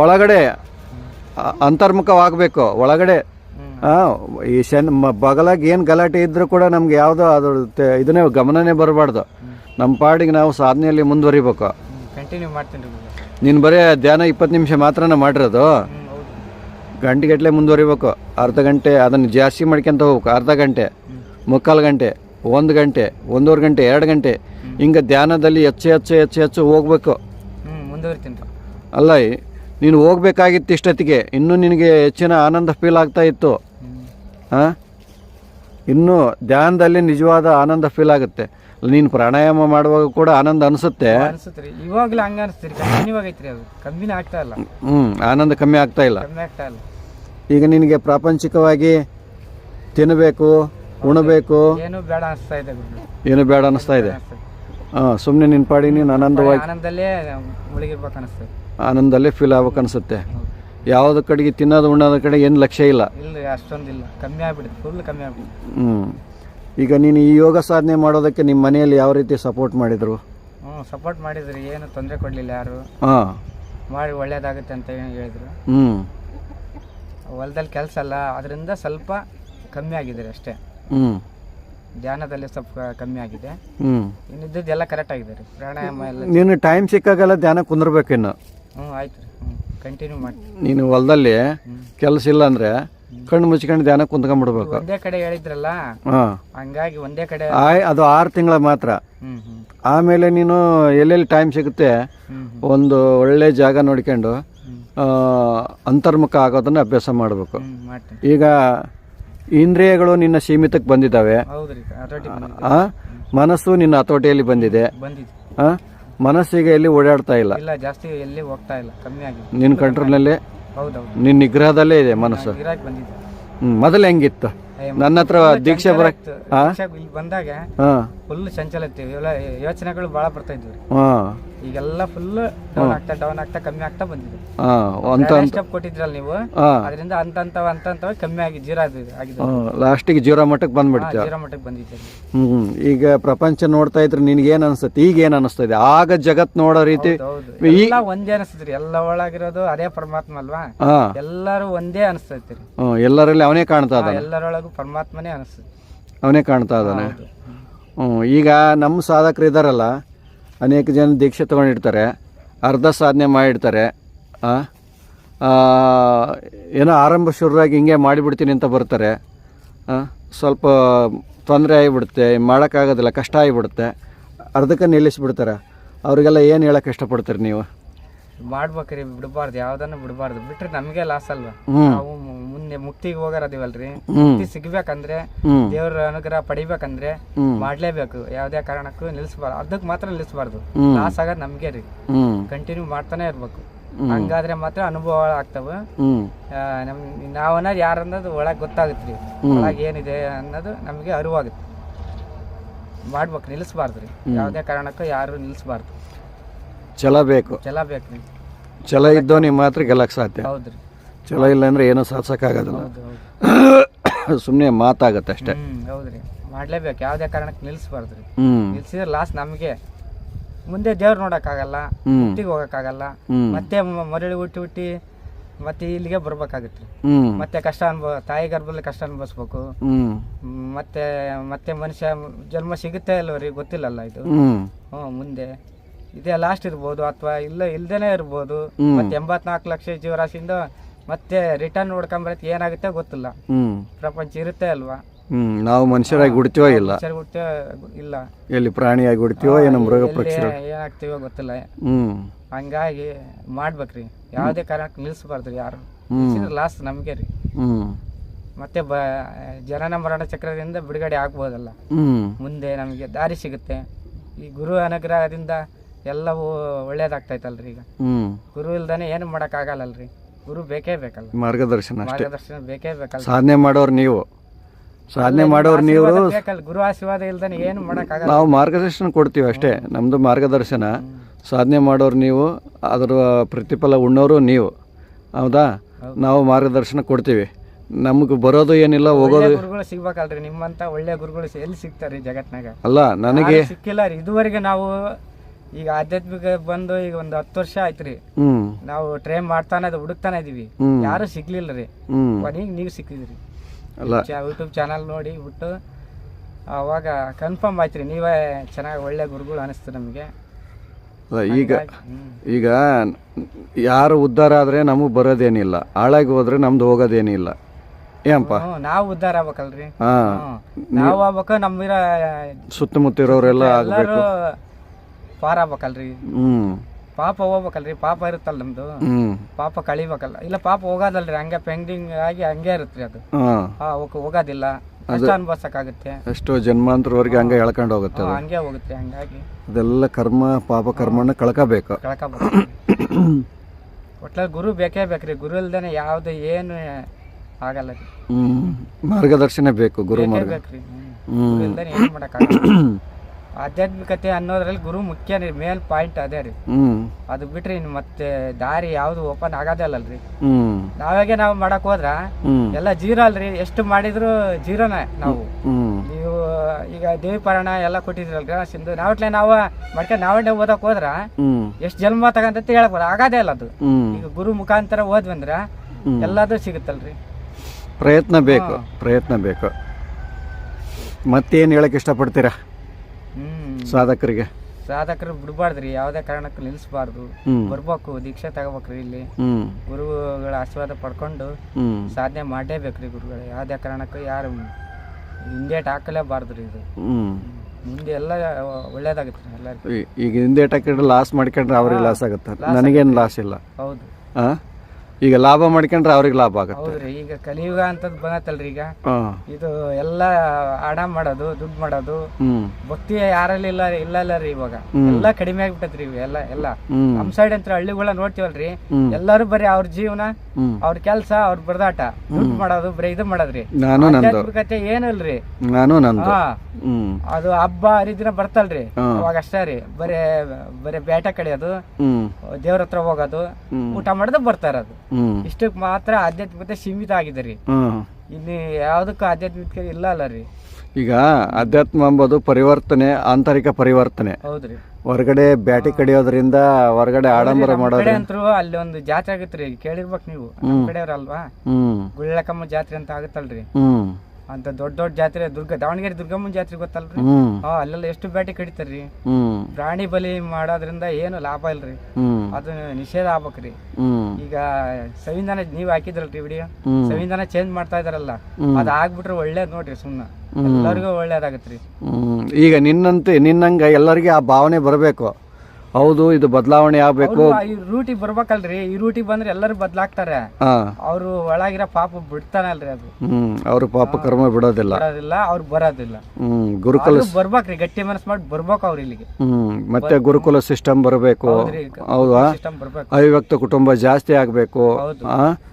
ಒಳಗಡೆ ಅಂತರ್ಮುಖವಾಗಬೇಕು ಒಳಗಡೆ. ಈ ಶನ್ ಬಗಲಾಗ ಏನು ಗಲಾಟೆ ಇದ್ದರೂ ಕೂಡ ನಮ್ಗೆ ಯಾವುದೋ ಅದ್ರ ಇದನ್ನೇ ಗಮನನೇ ಬರಬಾರ್ದು. ನಮ್ಮ ಪಾಡಿಗೆ ನಾವು ಸಾಧನೆಯಲ್ಲಿ ಮುಂದುವರಿಬೇಕು. ಕಂಟಿನ್ಯೂ ಮಾಡ್ತೀನಿ ನೀನು ಬರೀ ಧ್ಯಾನ ಇಪ್ಪತ್ತು ನಿಮಿಷ ಮಾತ್ರನೇ ಮಾಡಿರೋದು. ಗಂಟೆಗಟ್ಟಲೆ ಮುಂದುವರಿಬೇಕು. ಅರ್ಧ ಗಂಟೆ ಅದನ್ನು ಜಾಸ್ತಿ ಮಾಡ್ಕೊಂತ ಹೋಗ್ಬೇಕು. ಅರ್ಧ ಗಂಟೆ ಮುಕ್ಕಾಲು ಗಂಟೆ ಒಂದು ಗಂಟೆ ಒಂದೂವರೆ ಗಂಟೆ ಎರಡು ಗಂಟೆ. ಹಿಂಗೆ ಧ್ಯಾನದಲ್ಲಿ ಹೆಚ್ಚು ಹೆಚ್ಚು ಹೆಚ್ಚು ಹೆಚ್ಚು ಹೋಗ್ಬೇಕು. ಅಲ್ಲ ನೀನು ಹೋಗ್ಬೇಕಾಗಿತ್ತು ಇಷ್ಟೊತ್ತಿಗೆ. ಇನ್ನೂ ನಿನಗೆ ಹೆಚ್ಚಿನ ಆನಂದ ಫೀಲ್ ಆಗ್ತಾ ಇತ್ತು. ಹಾಂ ಇನ್ನೂ ಧ್ಯಾನದಲ್ಲಿ ನಿಜವಾದ ಆನಂದ ಫೀಲ್ ಆಗುತ್ತೆ. ನೀನು ಪ್ರಾಣಾಯಾಮ ಮಾಡುವಾಗ ಕೂಡ ಆನಂದ ಅನಿಸುತ್ತೆ. ಅನ್ಸುತ್ತೆ ರೀ. ಇವಾಗಲೂ ಹಂಗೆ ಅನಿಸ್ತೀರಿ ಆಗೈತ್ರಿ ಅದು. ಕಮ್ಮಿನೇ ಆಗ್ತಾ ಇಲ್ಲ. ಹ್ಞೂ ಆನಂದ ಕಮ್ಮಿ ಆಗ್ತಾ ಇಲ್ಲ. ಕಮ್ಮಿ ಆಗ್ತಾ ಇಲ್ಲ. ಈಗ ನಿನಗೆ ಪ್ರಾಪಂಚಿಕವಾಗಿ ತಿನ್ನಬೇಕು ಉಣಬೇಕು. ಏನು ಬೇಡ ಅನಿಸ್ತಾ ಇದೆ ಗುರು ಏನು ಬೇಡ ಅನ್ನಿಸ್ತಾ ಇದೆ. ಹಾಂ ಸುಮ್ಮನೆ ನಿನ್ನ ಪಾಡಿ ನೀನು ಆನಂದವಾಗಿ ಆನಂದಲ್ಲೇ ಮುಳುಗಿರ್ಬೇಕು ಅನಿಸ್ತದೆ ಆನಂದಲ್ಲೇ ಫೀಲ್ ಆಗ್ಬೇಕು ಅನಿಸುತ್ತೆ. ಯಾವುದ್ರ ಕಡೆಗೆ ತಿನ್ನೋದು ಉಣ್ಣೋದ್ರ ಕಡೆ ಏನು ಲಕ್ಷ್ಯ ಇಲ್ಲ. ಇಲ್ಲ ಅಷ್ಟೊಂದಿಲ್ಲ. ಕಮ್ಮಿ ಆಗ್ಬಿಡುತ್ತೆ. ಫುಲ್ ಕಮ್ಮಿ ಆಗ್ಬಿಡುತ್ತೆ. ಹ್ಞೂ ಈಗ ನೀನು ಈ ಯೋಗ ಸಾಧನೆ ಮಾಡೋದಕ್ಕೆ ನಿಮ್ಮ ಮನೆಯಲ್ಲಿ ಯಾವ ರೀತಿ ಸಪೋರ್ಟ್ ಮಾಡಿದರು? ಹ್ಞೂ ಸಪೋರ್ಟ್ ಮಾಡಿದ್ರಿ. ಏನು ತೊಂದರೆ ಕೊಡಲಿಲ್ಲ ಯಾರು. ಹಾಂ. ಮಾಡಿ ಒಳ್ಳೇದಾಗುತ್ತೆ ಅಂತ ಏನು ಹೇಳಿದ್ರು. ಹ್ಞೂ ಹೊಲದಲ್ಲಿ ಕೆಲಸ ಅಲ್ಲ ಅದರಿಂದ ಸ್ವಲ್ಪ ಕಮ್ಮಿ ಆಗಿದೆ ಅಷ್ಟೇ. ಹ್ಞೂ ಧ್ಯಾನದಲ್ಲಿ ಸ್ವಲ್ಪ ಕಮ್ಮಿ ಆಗಿದೆ. ಹ್ಞೂ ಇನ್ನಿದ್ದದ್ದು ಎಲ್ಲ ಕರೆಕ್ಟ್ ಆಗಿದೆ ರೀ ಪ್ರಾಣಾಯಾಮ ಎಲ್ಲ ನೀನು ಟೈಮ್ ಸಿಕ್ಕಾಗೆಲ್ಲ ಧ್ಯಾನ ಕುಂದಿರ್ಬೇಕಿನ್ನು. ಹ್ಞೂ ಆಯ್ತು. ರೀ ಹ್ಞೂ ಕಂಟಿನ್ಯೂ ಮಾಡಿ. ನೀನು ಹೊಲದಲ್ಲಿ ಕೆಲಸ ಇಲ್ಲ ಅಂದರೆ ಕಣ್ಣು ಮುಚ್ಕೊಂಡು ಧ್ಯಾನ ಕುಂತ್ಕೊಂಡ್ಬಿಡ್ಬೇಕು. ಒಂದೇ ಕಡೆ ಹೇಳಿದ್ರಲ್ಲ? ಹಾಂ. ಹಂಗಾಗಿ ಒಂದೇ ಕಡೆ ಆಯ್ ಅದು ಆರು ತಿಂಗಳ ಮಾತ್ರ. ಆಮೇಲೆ ನೀನು ಎಲ್ಲೆಲ್ಲಿ ಟೈಮ್ ಸಿಗುತ್ತೆ ಒಂದು ಒಳ್ಳೆ ಜಾಗ ನೋಡ್ಕೊಂಡು ಆ, ಅಂತರ್ಮುಖ ಆಗೋದನ್ನು ಅಭ್ಯಾಸ ಮಾಡಬೇಕು. ಮಾಡ್ತೀನಿ. ಈಗ ಇಂದ್ರಿಯಗಳು ನಿನ್ನ ಸೀಮಿತಕ್ಕೆ ಬಂದಿದ್ದಾವೆ. ಹೌದ್ರಿ ಹತೋಟಿ ಆ? ಮನಸ್ಸು ನಿನ್ನ ಹತೋಟಿಯಲ್ಲಿ ಬಂದಿದೆ. ಬಂದಿದೆ. ಆ? ಮನಸ್ಸಿಗೆ ಎಲ್ಲಿ ಓಡಾಡ್ತಾ ಇಲ್ಲ. ಇಲ್ಲ ಜಾಸ್ತಿ ಎಲ್ಲಿ ಹೋಗ್ತಾ ಇಲ್ಲ ಕಮ್ಮಿ ಆಗಿದೆ. ನಿನ್ನ ಕಂಟ್ರೋಲ್ನಲ್ಲಿ ಹೌದೌದು. ನಿನ್ನ ನಿಗ್ರಹದಲ್ಲೇ ಇದೆ ಮನಸ್ಸು. ಹ್ಮ್, ಮೊದಲು ಹೆಂಗಿತ್ತು? ನನ್ನ ಹತ್ರ ದೀಕ್ಷೆ ಬರಕ್? ಇಲ್ಲಿ ಬಂದಾಗ ಹಾಂ. ಫುಲ್ ಚಂಚಲತೆ. ಯೋಚನೆಗಳು ಭಾಳ ಬರ್ತಾ ಇದ್ವು. ರೀ ಹಾಂ. ಈಗೆಲ್ಲ ಫುಲ್ ಡೌನ್ ಆಗ್ತಾ ಡೌನ್ ಆಗ್ತಾ ಕಮ್ಮಿ ಆಗ್ತಾ ಬಂದಿದೆ. ಸ್ಟೆಪ್ ಕೊಟ್ಟಿದ್ರಲ್ಲ ನೀವು ಅದರಿಂದ ಅಂತ ಅಂತ ಕಮ್ಮಿ ಆಗಿ ಜೀರೋ ಆಗಿದೆ. ಲಾಸ್ಟಿಗೆ ಜೀರೋ ಮಟ್ಟಕ್ಕೆ ಬಂದ್ಬಿಡ್ತೀವಿ ಜೀರೋ ಮಟ್ಟಕ್ಕೆ ಬಂದಿದೆ. ಹ್ಮ್ ಈಗ ಪ್ರಪಂಚ ನೋಡ್ತಾ ಇದ್ರೆ ನಿನ್ಗೆ ಏನ್ ಅನ್ಸುತ್ತೆ? ಈಗ ಏನ್ ಅನಿಸ್ತದೆ? ಆಗ ಜಗತ್ ನೋಡೋ ರೀತಿ ಎಲ್ಲ ಒಂದೇ ಅನಿಸ್ತದ್ರಿ ಎಲ್ಲ ಒಳಗಿರೋದು ಅದೇ ಪರಮಾತ್ಮ ಅಲ್ವಾ? ಎಲ್ಲರೂ ಒಂದೇ ಅನಿಸ್ತೈತಿ ಎಲ್ಲರಲ್ಲಿ ಅವನೇ ಕಾಣ್ತಾ ಇದ್ದಾನೆ. ಎಲ್ಲರೊಳಗೂ ಪರಮಾತ್ಮನೇ ಅನಿಸ್ತದೆ ಅವನೇ ಕಾಣ್ತಾ ಇದ್ದಾನೆ. ಹ್ಮ್ ಈಗ ನಮ್ಮ ಸಾಧಕರು ಇದ್ದಾರಲ್ಲ ಅನೇಕ ಜನ ದೀಕ್ಷೆ ತಗೊಂಡಿರ್ತಾರೆ, ಅರ್ಧ ಸಾಧನೆ ಮಾಡಿರ್ತಾರೆ. ಏನೋ ಆರಂಭ ಶುರುವಾಗಿ ಹಿಂಗೆ ಮಾಡಿಬಿಡ್ತೀನಿ ಅಂತ ಬರ್ತಾರೆ? ಸ್ವಲ್ಪ ತೊಂದರೆ ಆಗಿಬಿಡುತ್ತೆ, ಮಾಡೋಕ್ಕಾಗೋದಿಲ್ಲ, ಕಷ್ಟ ಆಗಿಬಿಡುತ್ತೆ. ಅರ್ಧಕ್ಕೆ ನಿಲ್ಲಿಸಿಬಿಡ್ತಾರೆ. ಅವರಿಗೆಲ್ಲ ಏನು ಹೇಳೋಕ್ಕೆ ಇಷ್ಟಪಡ್ತೀರಿ ನೀವು? ಮಾಡ್ಬೇಕ್ರಿ ಬಿಡಬಾರ್ದು ಯಾವ್ದನ್ನ ಬಿಡಬಾರ್ದು. ಬಿಟ್ರೆ ನಮಗೆ ಲಾಸ್ ಅಲ್ವಾ? ನಾವು ಮುಂದೆ ಮುಕ್ತಿಗೆ ಹೋಗಾರದಿವಲ್ರಿ? ಮುಕ್ತಿ ಸಿಗ್ಬೇಕಂದ್ರೆ ದೇವ್ರ ಅನುಗ್ರಹ ಪಡಿಬೇಕಂದ್ರೆ ಮಾಡ್ಲೇಬೇಕು. ಯಾವ್ದೇ ಕಾರಣಕ್ಕೂ ನಿಲ್ಸಬಾರ್ದು ಅರ್ಧಕ್ಕೆ ಮಾತ್ರ ನಿಲ್ಸಬಾರ್ದು ಲಾಸ್ ಆಗೋದು ನಮ್ಗೆ ರೀ. ಕಂಟಿನ್ಯೂ ಮಾಡ್ತಾನೆ ಇರ್ಬೇಕು. ಹಂಗಾದ್ರೆ ಮಾತ್ರ ಅನುಭವ ಆಗ್ತಾವ. ನಮ್ ನಾವ್ ಅನ್ನೋದು ಯಾರು ಅನ್ನೋದು ಒಳಗೆ ಗೊತ್ತಾಗುತ್ತೆ ರೀ ಒಳಗೆ ಏನಿದೆ ಅನ್ನೋದು ನಮಗೆ ಅರಿವಾಗುತ್ತೆ. ಮಾಡ್ಬೇಕು ನಿಲ್ಲಿಸ್ಬಾರ್ದು ರೀ. ಯಾವುದೇ ಕಾರಣಕ್ಕೂ ಯಾರು ನಿಲ್ಲಿಸ್ಬಾರ್ದು. ಛಲ ಬೇಕು. ಛಲ ಬೇಕು ಛಲ ಇದ್ದೋ ನಿಮ್ಮ ಮಾತ್ರ ಗೆಲ್ಲಕ್ಕೆ ಸಾಧ್ಯ. ಹೌದ್ರಿ. ಛಲ ಇಲ್ಲ ಅಂದ್ರೆ ಏನೂ ಸಾಧಿಸೋಕ್ಕಾಗೋದಿಲ್ಲ. ಹೌದು ಹೌದು. ಸುಮ್ಮನೆ ಮಾತಾಗತ್ತೆ ಅಷ್ಟೇ. ಹ್ಮ್ ಹೌದು ರೀ ಮಾಡ್ಲೇಬೇಕು ಯಾವುದೇ ಕಾರಣಕ್ಕೆ ನಿಲ್ಸ್ಬಾರ್ದ್ರಿ. ಹ್ಞೂ ನಿಲ್ಸಿದ್ರೆ ಲಾಸ್ ನಮಗೆ ಮುಂದೆ ದೇವ್ರು ನೋಡೋಕ್ಕಾಗಲ್ಲ ಹ್ಞೂ ಹುಟ್ಟಿಗೆ ಹೋಗೋಕ್ಕಾಗಲ್ಲ ಹ್ಞೂ ಮತ್ತೆ ಮ- ಮರಳಿ ಹುಟ್ಟಿ ಹುಟ್ಟಿ ಮತ್ತೆ ಇಲ್ಲಿಗೆ ಬರ್ಬೇಕಾಗತ್ತೆ. ಹ್ಞೂ ಮತ್ತೆ ಕಷ್ಟ ಅನುಭವ ತಾಯಿ ಗರ್ಭದಲ್ಲಿ ಕಷ್ಟ ಅನುಭವಿಸ್ಬೇಕು. ಹ್ಞೂ ಮತ್ತೆ ಮತ್ತೆ ಮನುಷ್ಯ ಜನ್ಮ ಸಿಗುತ್ತೆ ಅಲ್ವರಿ ಗೊತ್ತಿಲ್ಲಲ್ಲ ಇದು. ಹ್ಞೂ ಹ್ಞೂ ಮುಂದೆ. ಇದೇ ಲಾಸ್ಟ್ ಇರ್ಬೋದು ಅಥವಾ ಇಲ್ಲ ಇಲ್ದೇನೆ ಇರ್ಬೋದು. ಮತ್ತೆ ಎಂಬತ್ನಾಲ್ಕು ಲಕ್ಷ ಜೀವರಾಶಿಯಿಂದ ಮತ್ತೆ ರಿಟರ್ನ್ ನೋಡ್ಕೊಂಬರತ್ತೆ ಏನಾಗುತ್ತೆ ಗೊತ್ತಿಲ್ಲ. ಪ್ರಪಂಚ ಇರುತ್ತೆ ಅಲ್ವಾ? ನಾವು ಮನುಷ್ಯರಾಗಿ ಹುಡ್ತೀವೋ ಇಲ್ಲ? ಸರಿ ಹುಟ್ಟೆ ಇಲ್ಲ. ಎಲ್ಲಿ ಪ್ರಾಣಿಯಾಗಿ ಹುಡ್ತೀವೋ ಏನೋ ಮೃಗ ಎಲ್ಲಿ ಪಕ್ಷಿಗಳು? ಏನಾಗ್ತೀವೋ ಗೊತ್ತಿಲ್ಲ. ಹ್ಮ್. ಹಂಗಾಗಿ ಮಾಡ್ಬೇಕ್ರಿ. ಯಾವುದೇ ಕಾರಣಕ್ಕೆ ನಿಲ್ಲಿಸ್ಬಾರ್ದು ಯಾರು. ಲಾಸ್ಟ್ ನಮಗೆ ರೀ. ಮತ್ತೆ ಬ ಜನನ ಮರಣ ಚಕ್ರದಿಂದ ಬಿಡುಗಡೆ ಆಗ್ಬೋದಲ್ಲ. ಮುಂದೆ ನಮಗೆ ದಾರಿ ಸಿಗುತ್ತೆ. ಈ ಗುರು ಅನುಗ್ರಹದಿಂದ ಎಲ್ಲವೂ ಒಳ್ಳೇದಾಗ್ತೈತಲ್ರಿ ಈಗ. ಗುರು ಇಲ್ದಾನೆ ಏನು ಮಾಡೋಕ್ಕಾಗಲ್ಲಲ್ರಿ. ಗುರು ಬೇಕೇ ಬೇಕಲ್ಲ. ಮಾರ್ಗದರ್ಶನ ಅಷ್ಟೇ. ಮಾರ್ಗದರ್ಶನ ಬೇಕೇ ಬೇಕಲ್ಲ ಸಾಧನೆ ಮಾಡೋರು ನೀವು. ಸಾಧನೆ ಮಾಡೋರು ನೀವು ಆಶೀರ್ವಾದ ಬೇಕಲ್ಲ ಗುರು ಆಶೀರ್ವಾದ ಇಲ್ದಾನೆ ಏನು ಮಾಡೋಕ್ಕಾಗಲ್ಲ. ನಾವು ಮಾರ್ಗದರ್ಶನ ಕೊಡ್ತೀವಿ ಅಷ್ಟೇ. ನಮ್ಮದು ಮಾರ್ಗದರ್ಶನ. ಸಾಧನೆ ಮಾಡೋರು ನೀವು ಅದರ ಪ್ರತಿಫಲ ಉಣ್ಣೋರು ನೀವು. ಹೌದಾ? ನಾವು ಮಾರ್ಗದರ್ಶನ ಕೊಡ್ತೀವಿ. ನಮಗೆ ಬರೋದು ಏನಿಲ್ಲ ಹೋಗೋದು ಒಳ್ಳೆ ಗುರುಗಳು ಸಿಗ್ಬೇಕಲ್ರಿ. ನಿಮ್ಮಂತ ಒಳ್ಳೆ ಗುರುಗಳು ಎಲ್ಲಿ ಸಿಗ್ತಾರ್ರಿ ಜಗತ್ನಾಗ? ಅಲ್ಲ ನನಗೆ ಸಿಕ್ಕಿಲ್ಲ ರೀ. ಇದುವರೆಗೆ ನಾವು ಈಗ ಆಧ್ಯಾತ್ಮಿಕ ಬಂದು ಈಗ ಒಂದು ಹತ್ತು ವರ್ಷ ಆಯ್ತ್ರಿ ನಾವು ಟ್ರೈನ್ ಮಾಡ್ತಾನೆ ಅದು ಹುಡುಕ್ತಾನೆ ಇದೀವಿ. ಹ್ಮ್. ಯಾರು ಸಿಗ್ಲಿಲ್ಲ ರೀ. ಕೊನೆಗೆ ನೀವು ಸಿಕ್ಕಿದ್ರಿ. ಅಲ್ಲ. ಯೂಟ್ಯೂಬ್ ಚಾನಲ್ ನೋಡಿ ಬಿಟ್ಟು ಅವಾಗ ಕನ್ಫರ್ಮ್ ಆಯ್ತ್ರಿ ನೀವೇ ಚೆನ್ನಾಗಿ ಒಳ್ಳೆ ಗುರುಗಳು ಅನಿಸ್ತು ನಮಗೆ. ಅಲ್ಲ, ಈಗ ಈಗ ಯಾರು ಉದ್ಧಾರ ಆದ್ರೆ ನಮಗೆ ಬರೋದೇನಿಲ್ಲ. ಹಾಳಾಗಿ ಹೋದ್ರೆ ನಮ್ದು ಹೋಗೋದೇನಿಲ್ಲ. ಏನಪ್ಪ ನಾವು ಉದ್ಧಾರ ಆಗ್ಬೇಕಲ್ರಿ. ಹಾಂ. ಹ್ಮ್. ನಾವು ಆಗ್ಬೇಕು ನಮ್ಮಿರ ಸುತ್ತಮುತ್ತ ಇರೋರೆಲ್ಲ ಎಲ್ಲರೂ ಪಾರ ಆಗ್ಬೇಕಲ್ರಿ. ಹ್ಞೂ ಪಾಪ ಹೋಗ್ಬೇಕಲ್ರಿ ಪಾಪ ಇರುತ್ತಲ್ಲ ನಮ್ದು. ಹ್ಮ್. ಪಾಪ ಕಳಿಬೇಕಲ್ಲ. ಇಲ್ಲ ಪಾಪ ಹೋಗೋದಲ್ರಿ ಹಂಗೆ ಪೆಂಡಿಂಗ್ ಆಗಿ ಹಂಗೆ ಇರುತ್ತೆ ಅದು. ಹಾಂ. ಹಾ ಹೋಗ್- ಹೋಗೋದಿಲ್ಲ. ಕಷ್ಟ ಅನ್ಭವಿಸಕ್ಕಾಗುತ್ತೆ. ಎಷ್ಟೋ ಜನ್ಮಾಂತರವರೆಗೆ ಹಂಗೆ ಎಳ್ಕೊಂಡು ಹೋಗುತ್ತೆ ಅದು. ಹಂಗೆ ಹೋಗುತ್ತೆ ಹಂಗಾಗಿ. ಅದೆಲ್ಲ ಕರ್ಮ ಪಾಪ ಕರ್ಮನ ಕಳ್ಕೋಬೇಕು. ಕಳ್ಕೊಬೇಕು. ಒಟ್ಲಲ್ಲಿ ಗುರು ಬೇಕೇ ಬೇಕ್ರಿ. ಗುರು ಇಲ್ದೇನೆ ಯಾವ್ದು ಏನು ಆಗಲ್ಲ ರೀ. ಹ್ಞೂ ಮಾರ್ಗದರ್ಶನ ಬೇಕು ಗುರು ಬೇಕೇ ಮಾರ್ಗ. ಬೇಕ್ರಿ. ಹ್ಮ್. ಗುರು ಇಲ್ದೇನೆ ಏನು ಮಾಡೋಕ್ಕಾಗಲ್ಲ. ಆಧ್ಯಾತ್ಮಿಕತೆ ಅನ್ನೋದ್ರಲ್ಲಿ ಗುರು ಮುಖ್ಯ ರೀ ಮೇನ್ ಪಾಯಿಂಟ್ ಅದೇ ರೀ. ಅದು ಬಿಟ್ರೆ ಮತ್ತೆ ದಾರಿ ಯಾವ್ದು ಓಪನ್ ಆಗೋದೇ ಅಲ್ಲಲ್ರಿ. ಹ್ಞೂ ನಾವಾಗೆ ನಾವು ಮಾಡಕ್ ಹೋದ್ರ ಎಲ್ಲ ಜೀರೋ ಅಲ್ರಿ ಎಷ್ಟು ಮಾಡಿದ್ರು ಜೀರೋನೇ ನಾವು. ನೀವು ಈಗ ದೇವಿ ಪರಾಣ ಎಲ್ಲ ಕೊಟ್ಟಿದ್ರಲ್ರಿ ಸಿಂಧು. ನಾವಟ್ಲೆ ನಾವ ಮಾಡ್ಕೊಂಡು ನಾವೇ ಓದಕ್ ಹೋದ್ರ ಎಷ್ಟ್ ಜನ್ಮ ತಗಂತ ಹೇಳಕ್ ಆಗದೇ ಇಲ್ಲ ಅದು. ಈಗ ಗುರು ಮುಖಾಂತರ ಓದ್ವಂದ್ರ ಎಲ್ಲಾದ್ರು ಎಲ್ಲದೂ ಸಿಗುತ್ತಲ್ರಿ. ಪ್ರಯತ್ನ ಬೇಕು ಪ್ರಯತ್ನ ಬೇಕು. ಮತ್ತೇನು ಹೇಳಕ್ಕೆ ಇಷ್ಟಪಡ್ತೀರಾ? ಸಾಧಕರಿಗೆ. ಸಾಧಕರು ಬಿಡಬಾರ್ದ್ರಿ ಯಾವುದೇ ಕಾರಣಕ್ಕೂ ನಿಲ್ಲಿಸಬಾರ್ದು. ಬರ್ಬೇಕು ದೀಕ್ಷೆ ತಗೋಬೇಕ್ರಿ ಇಲ್ಲಿ. ಗುರುಗಳ ಆಶೀರ್ವಾದ ಪಡ್ಕೊಂಡು ಸಾಧನೆ ಮಾಡೇಬೇಕ್ರಿ ಗುರುಗಳು. ಯಾವುದೇ ಕಾರಣಕ್ಕೂ ಯಾರು ಹಿಂದೇಟ್ ಹಾಕಲೇಬಾರ್ದ್ರಿ ಇದು. ಮುಂದೆ ಎಲ್ಲ ಒಳ್ಳೇದಾಗುತ್ತೆ ಎಲ್ಲರಿಗೂ. ಈಗ ಹಿಂದೇಟ್ ಹಾಕಿದ್ರೆ ಲಾಸ್ ಮಾಡ್ಕೊಂಡ್ರೆ ಅವ್ರಿಗೆ ಲಾಸ್ ಆಗುತ್ತೆ. ನನಗೇನು ಲಾಸ್ ಇಲ್ಲ. ಹೌದು. ಈಗ ಲಾಭ ಮಾಡ್ಕೊಂಡ್ರೆ ಅವ್ರಿಗೆ ಲಾಭ ಆಗುತ್ತೆ. ಹೌದ್ರಿ ಈಗ ಕಲಿಯುಗ ಅಂತದ್ ಬಂದತ್ತಲ್ರಿ ಈಗ. ಹಾಂ. ಇದು ಎಲ್ಲ ಹಣ ಮಾಡೋದು ದುಡ್ಡು ಮಾಡೋದು. ಭಕ್ತಿ ಯಾರಲ್ಲಿ ಇಲ್ಲ ಇಲ್ಲ ಇಲ್ಲ ರೀ ಇವಾಗ. ಹ್ಮ್. ಎಲ್ಲ ಕಡಿಮೆ ಆಗ್ಬಿಟ್ಟತ್ರಿ ಇವು ಎಲ್ಲ ಎಲ್ಲ. ನಮ್ ಸೈಡ್ ಅಂತ ಹಳ್ಳಿಗಳ ನೋಡ್ತೀವಲ್ರಿ. ಎಲ್ಲಾರು ಎಲ್ಲರೂ ಬರೀ ಅವ್ರ ಜೀವನ ಅವ್ರ ಕೆಲ್ಸ ಅವ್ರ ಬರ್ದಾಟ. ದುಡ್ಡು ಮಾಡೋದು ಬರೀ ಇದು ಮಾಡೋದ್ರಿ. ನಾನು ನಂದು. ಆಧ್ಯಾತ್ಮಿಕತೆ ಏನು ಇಲ್ರಿ. ನಾನು ನಂದು. ಹಾ. ಅದು ಹಬ್ಬ ಹರಿದಿನ ಬರ್ತಲ್ರಿ. ಅವಾಗ ಅಷ್ಟೇ ರೀ. ಬರೇ ಬರೀ ಬೇಟೆ ಕಡಿಯೋದು ಹ್ಞೂ ದೇವ್ರ ಹತ್ರ ಹೋಗೋದು. ಊಟ ಮಾಡೋದು ಬರ್ತಾರ ಅದು. ಇಷ್ಟಕ್ ಇಷ್ಟಕ್ಕೆ ಮಾತ್ರ ಆಧ್ಯಾತ್ಮಿಕತೆ ಸೀಮಿತ ಆಗಿದೆ ರೀ. ಇಲ್ಲಿ ಯಾವ್ದಕ್ಕೂ ಆಧ್ಯಾತ್ಮಿಕ ಇಲ್ಲ ಅಲ್ಲ ರೀ. ಈಗ ಅಧ್ಯಾತ್ಮ ಅಂಬೋದು ಪರಿವರ್ತನೆ ಆಂತರಿಕ ಪರಿವರ್ತನೆ. ಹೌದ್ರಿ. ಹೊರಗಡೆ ಬ್ಯಾಟಿ ಕಡಿಯೋದ್ರಿಂದ ಹೊರಗಡೆ ಆಡಂಬರ ಕಡೆ ಮಾಡೋದ್ರಿಂದ ಅಂತೂ ಅಲ್ಲಿ ಒಂದು ಜಾತ್ರೆ ಆಗತ್ರಿ ಕೇಳಿರ್ಬೇಕು ನೀವು. ನಮ್ ಕಡೆಯವ್ರಲ್ವಾ ಹ್ಞೂ ಗುಳ್ಳಕಮ್ಮ ಜಾತ್ರೆ ಅಂತ ಆಗುತ್ತಲ್ರಿ. ಹ್ಮ್. ಅಂತ ದೊಡ್ಡ ದೊಡ್ಡ ಜಾತ್ರೆ ದುರ್ಗ ದಾವಣಗೆರೆ ದುರ್ಗಮ್ಮನ ಜಾತ್ರೆ ಗೊತ್ತಲ್ರಿ? ಹಾ ಅಲ್ಲೆಲ್ಲ ಎಷ್ಟು ಬ್ಯಾಟಿ ಕಡಿತಾರ್ರಿ? ಹ್ಮ್. ಪ್ರಾಣಿ ಬಲಿ ಮಾಡೋದ್ರಿಂದ ಏನು ಲಾಭ ಇಲ್ರಿ. ಅದು ನಿಷೇಧ ಆಗ್ಬೇಕ್ರಿ. ಈಗ ಸಂವಿಧಾನ ನೀವ್ ಹಾಕಿದ್ರಲ್ರಿ ವಿಡಿಯೋ? ಹ್ಮ್. ಸಂವಿಧಾನ ಚೇಂಜ್ ಮಾಡ್ತಾ ಇದಾರಲ್ಲ. ಹ್ಮ್. ಅದ್ ಆಗ್ಬಿಟ್ರೆ ಒಳ್ಳೇದ್ ನೋಡ್ರಿ ಸುಮ್ನ. ಎಲ್ಲರಿಗೂ ಒಳ್ಳೇದಾಗತ್ರಿ ಈಗ ನಿನ್ನಂತೆ ನಿನ್ನಂಗ ಎಲ್ಲರಿಗೆ ಆ ಭಾವನೆ ಬರಬೇಕು. ಹೌದು ಇದು ಬದಲಾವಣೆ ಆಗ್ಬೇಕು. ಅವ್ರು ಈ ರೂಟಿಗೆ ಬರ್ಬೇಕಲ್ರಿ. ಈ ರೂಟಿಗೆ ಬಂದ್ರೆ ಎಲ್ಲರೂ ಬದಲಾಗ್ತಾರೆ. ಆ ಅವ್ರು ಒಳಗಿರೋ ಪಾಪ ಬಿಡ್ತಾನಲ್ರಿ ಅದು. ಹ್ಮ್ ಅವ್ರ ಪಾಪ ಕರ್ಮ ಬಿಡೋದಿಲ್ಲ. ಬರೋದಿಲ್ಲ ಅವ್ರು ಬರೋದಿಲ್ಲ. ಹ್ಮ್ ಗುರುಕುಲ ಅವ್ರು ಬರ್ಬೇಕ್ರಿ ಗಟ್ಟಿ ಮನಸ್ ಮಾಡಿ ಬರ್ಬೇಕು ಅವ್ರ ಇಲ್ಲಿಗೆ. ಹ್ಞೂ ಮತ್ತೆ ಗುರುಕುಲ ಸಿಸ್ಟಮ್ ಬರಬೇಕು. ಹೌದ್ರಿ ಹೌದಾ? ಸಿಸ್ಟಮ್ ಬರ್ಬೇಕು. ಅವಿಭಕ್ತ ಕುಟುಂಬ ಜಾಸ್ತಿ ಆಗ್ಬೇಕು. ಹೌದು.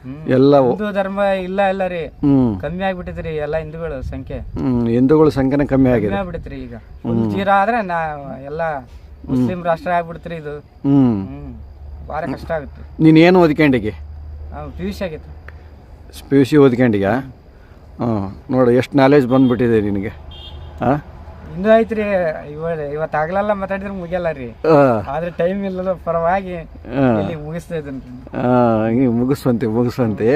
ಹ್ಮ್. ಎಲ್ಲ ಹಿಂದೂ ಧರ್ಮ ಇಲ್ಲ ಇಲ್ಲ ರೀ. ಹ್ಮ್. ಕಮ್ಮಿ ಆಗ್ಬಿಟ್ಟಿದ್ರಿ ಎಲ್ಲ ಹಿಂದೂಗಳ ಸಂಖ್ಯೆ. ಹ್ಮ್ ಹಿಂದೂಗಳ ಸಂಖ್ಯೆನೇ ಕಮ್ಮಿ ಆಗಿದೆ. ಕಮ್ಮಿ ಈಗ. ಜೀರೋ ಆದ್ರೆ ನಾ ಎಲ್ಲ ಮುಸ್ಲಿಂ ರಾಷ್ಟ್ರ ಆಗ್ಬಿಡ್ತ್ರಿ ಇದು. ಹ್ಮ್. ಭಾಳ ಕಷ್ಟ ಆಗುತ್ತೆ. ನೀನೇನು ಓದ್ಕೊಂಡಿಗೆ? ನಾವು ಪಿ ಯು ಸಿ ಆಗೈತೆ ಪಿ ಯು ಸಿ ಓದ್ಕೊಂಡಿಗ? ಹಾಂ ನೋಡು ಎಷ್ಟು ನಾಲೆಜ್ ಬಂದ್ಬಿಟ್ಟಿದೆ ನಿನಗೆ. ಹಾಂ ಇನ್ನೂ ಐತ್ರಿ ಇವ ಇವತ್ತು ಆಗ್ಲಲ್ಲ ಮಾತಾಡಿದ್ರೆ ಮುಗಿಯಲ್ಲ ರೀ. ಆದ್ರೆ ಟೈಮ್ ಇಲ್ಲದ ಪರವಾಗಿ ಇಲ್ಲಿ ಮುಗಿಸ್ತಾ ಇದ್ದೀನಿ ಹಿಂಗೆ ಮುಗಿಸ್ವಂತೆ ಮುಗಿಸ್ವಂತೆ.